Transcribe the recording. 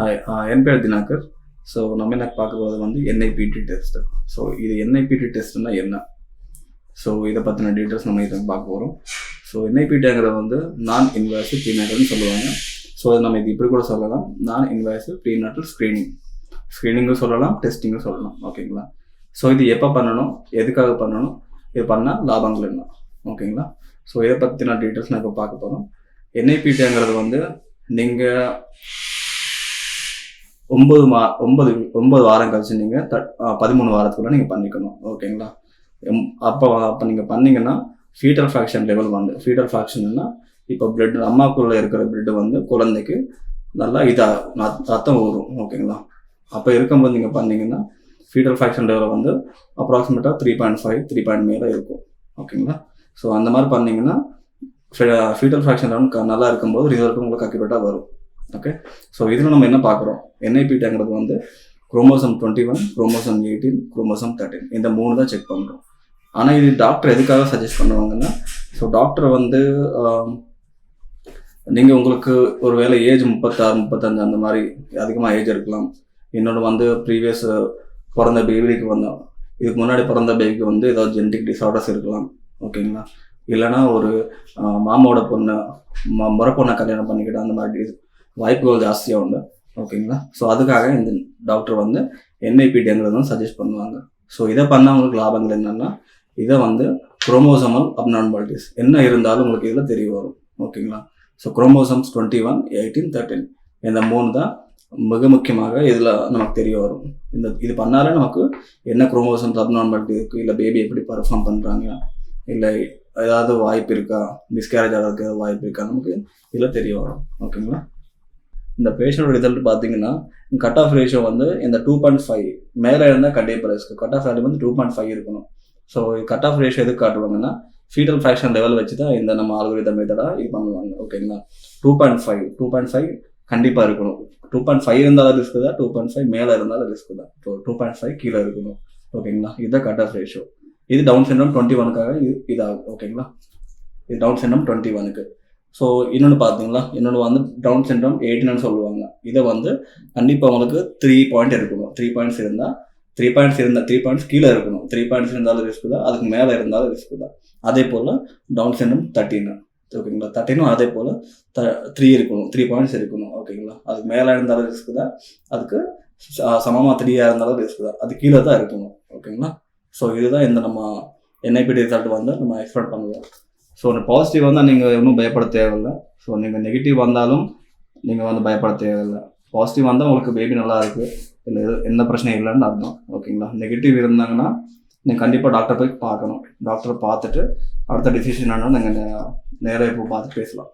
Hi என் பேர் தினாகர். So நம்ம என்ன பார்க்க போகிறது வந்து என்ஐபிடி டெஸ்ட்டு ஸோ இது என்ஐபிடி டெஸ்ட்னா என்ன? ஸோ இதை பற்றின டீட்டெயில்ஸ் நம்ம இதை பார்க்க போகிறோம் ஸோ என்ஐபிடிங்கிறது வந்து நான் இன்வாய்ஸு ப்ரீநாட்டல்னு சொல்லுவாங்க. ஸோ அது நம்ம இது இப்படி கூட சொல்லலாம். நான் இன்வாய்ஸு ப்ரீநாட்டல் ஸ்க்ரீனிங் ஸ்க்ரீனிங்கும் சொல்லலாம் டெஸ்டிங்கும் சொல்லலாம். ஓகேங்களா ஸோ இது எப்போ பண்ணணும்? எதுக்காக பண்ணணும்? இது பண்ணால் லாபங்கள் என்ன? ஓகேங்களா ஸோ இதை பற்றின டீட்டெயில்ஸ் நான் இப்போ பார்க்க போகிறோம் என்ஐபிடிங்கிறது வந்து நீங்கள் ஒன்பது மா ஒன்பது ஒன்பது வாரம் கழிச்சு நீங்கள் த பதிமூணு வாரத்துக்குள்ள நீங்கள் பண்ணிக்கணும். ஓகேங்களா? எம் அப்போ அப்போ நீங்கள் பண்ணீங்கன்னா ஃபீட்டல் ஃப்ராக்ஷன் லெவல் வந்து ஃபீட்டல் ஃப்ராக்ஷன்னா இப்போ பிளட் அம்மாக்குள்ளே இருக்கிற பிளட் வந்து குழந்தைக்கு நல்லா இதாக ரத்தம் ஊறும். ஓகேங்களா? அப்போ இருக்கும்போது நீங்கள் பண்ணீங்கன்னா ஃபீட்டல் ஃப்ராக்ஷன் லெவல் வந்து அப்ராக்சிமேட்டாக three point five three point மேலே இருக்கும். ஓகேங்களா? ஸோ அந்த மாதிரி பண்ணிங்கன்னா ஃபீட்டல் ஃப்ராக்ஷன் லெவல் நல்லா இருக்கும்போது ரிசல்ட் உங்களுக்கு அக்யூரேட்டாக வரும். ஓகே ஸோ இதில் நம்ம என்ன பார்க்குறோம்? என்ஐபிடிங்கிறது வந்து chromosome twenty one chromosome eighteen chromosome thirteen இந்த மூணு தான் செக் பண்ணுறோம் ஆனால் இது டாக்டர் எதுக்காக சஜஸ்ட் பண்ணுவாங்கன்னா ஸோ டாக்டர் வந்து நீங்கள் உங்களுக்கு ஒரு வேளை ஏஜ் முப்பத்தாறு முப்பத்தஞ்சு அந்த மாதிரி அதிகமாக ஏஜ் இருக்கலாம். இன்னொன்று வந்து ப்ரீவியஸ் பிறந்த பேபிக்கு வந்தோம் இதுக்கு முன்னாடி பிறந்த பேபிக்கு வந்து ஏதாவது ஜெனட்டிக் டிசார்டர்ஸ் இருக்கலாம். ஓகேங்களா இல்லைனா ஒரு மாமாவோட பொண்ணை ம முறை பொண்ணை கல்யாணம் பண்ணிக்கிட்டு அந்த மாதிரி வாய்ப்புகள் ஜாஸ்தியாக உண்டு ஓகேங்களா? ஸோ அதுக்காக இந்த டாக்டர் வந்து என்ஐபிடிங்கிறது வந்து சஜஸ்ட் பண்ணுவாங்க. ஸோ இதை பண்ணால் உங்களுக்கு லாபங்கள் என்னென்னா இதை வந்து குரோமோசமல் அப்நார்மாலிட்டிஸ் என்ன இருந்தாலும் உங்களுக்கு இதில் தெரிய வரும். ஓகேங்களா? So chromosomes twenty one eighteen thirteen இந்த மூணு தான் மிக முக்கியமாக இதில் நமக்கு தெரிய வரும். இந்த இது பண்ணாலே நமக்கு என்ன குரோமோசம்ஸ் அப்நார்மாலிட்டி இருக்குது இல்லை பேபி எப்படி பர்ஃபார்ம் பண்ணுறாங்க இல்லை ஏதாவது வாய்ப்பு இருக்கா? மிஸ்கேரேஜ் ஆகிறதுக்கு ஏதாவது வாய்ப்பு இருக்கா? நமக்கு இதில் தெரிய வரும். ஓகேங்களா? இந்த பேஷண்டோட ரிசல்ட் பார்த்தீங்கன்னா கட் ஆஃப் ரேஷியோ வந்து இந்த டூ பாயிண்ட் ஃபைவ் மேலே இருந்தால் கண்டிப்பாக ரிஸ்க் கட் ஆஃப் வேல்யூ வந்து டூ பாயிண்ட் ஃபைவ் இருக்கணும். ஸோ கட் ஆஃப் ரேஷியோ எதுக்கு காட்டுவாங்கன்னா ஃபீட்டல் ஃப்ராக்ஷன் லெவல் வச்சு தான் இந்த நம்ம ஆல்கோரிதம் மெத்தடாக இது பண்ணுவாங்க. ஓகேங்களா two point five two point five கண்டிப்பாக இருக்கணும். டூ பாயிண்ட் ஃபைவ் இருந்தாலும் ரிஸ்க் தான் டூ பாயிண்ட் ஃபைவ் மேலே இருந்தாலும் ரிஸ்க் தான். ஸோ டூ பாயிண்ட் ஃபைவ் கீழே இருக்கணும். ஓகேங்களா இதுதான் கட் ஆஃப் ரேஷியோ இது டவுன் சிண்ட்ரோம் டுவெண்ட்டி ஒனுக்காக இது இதாகும். ஓகேங்களா இது டவுன் சிண்டம் டுவெண்ட்டி ஒனுக்கு ஸோ இன்னொன்று பார்த்தீங்களா? இன்னொன்று வந்து டவுன் சிண்ட்ரோம் எயிட்டின்னு சொல்லுவாங்க. இதை வந்து கண்டிப்பாக உங்களுக்கு த்ரீ பாயிண்ட் இருக்கணும். த்ரீ பாயிண்ட்ஸ் இருந்தால் த்ரீ பாயிண்ட்ஸ் இருந்தால் த்ரீ பாயிண்ட்ஸ் கீழே இருக்கணும். த்ரீ பாயிண்ட்ஸ் இருந்தாலும் ரிஸ்க் தான் அதுக்கு மேலே இருந்தாலும் ரிஸ்க் தான். அதே போல் டவுன் சிண்ட்ரோம் தேர்ட்டின் ஓகேங்களா தேர்ட்டினும் அதே போல் த த்ரீ இருக்கணும். த்ரீ பாயிண்ட்ஸ் இருக்கணும். ஓகேங்களா அதுக்கு மேலே இருந்தாலும் ரிஸ்க் தான் அதுக்கு சமமாக த்ரீயாக இருந்தாலும் ரிஸ்க் தான். அது கீழே தான் இருக்கணும். ஓகேங்களா ஸோ இதுதான் இந்த நம்ம என்ஐபிடி ரிசல்ட் வந்து நம்ம எக்ஸ்பெக்ட் பண்ணுவோம். ஸோ ஒரு பாசிட்டிவ் வந்தால் நீங்கள் ஒன்றும் பயப்பட தேவையில்லை. ஸோ நீங்கள் நெகட்டிவ் வந்தாலும் நீங்கள் வந்து பயப்பட தேவையில்லை. பாசிட்டிவ் வந்தால் உங்களுக்கு பேபி நல்லா இருக்குது இல்லை எது- எந்த பிரச்சனையும் இல்லைன்னு அர்த்தம். ஓகேங்களா நெகட்டிவ் இருந்தாங்கன்னா நீங்கள் கண்டிப்பாக டாக்டர் போய் பார்க்கணும். டாக்டரை பார்த்துட்டு அடுத்த டிசிஷன் என்ன நீங்கள் நேராக இப்போ பார்த்து பேசலாம்.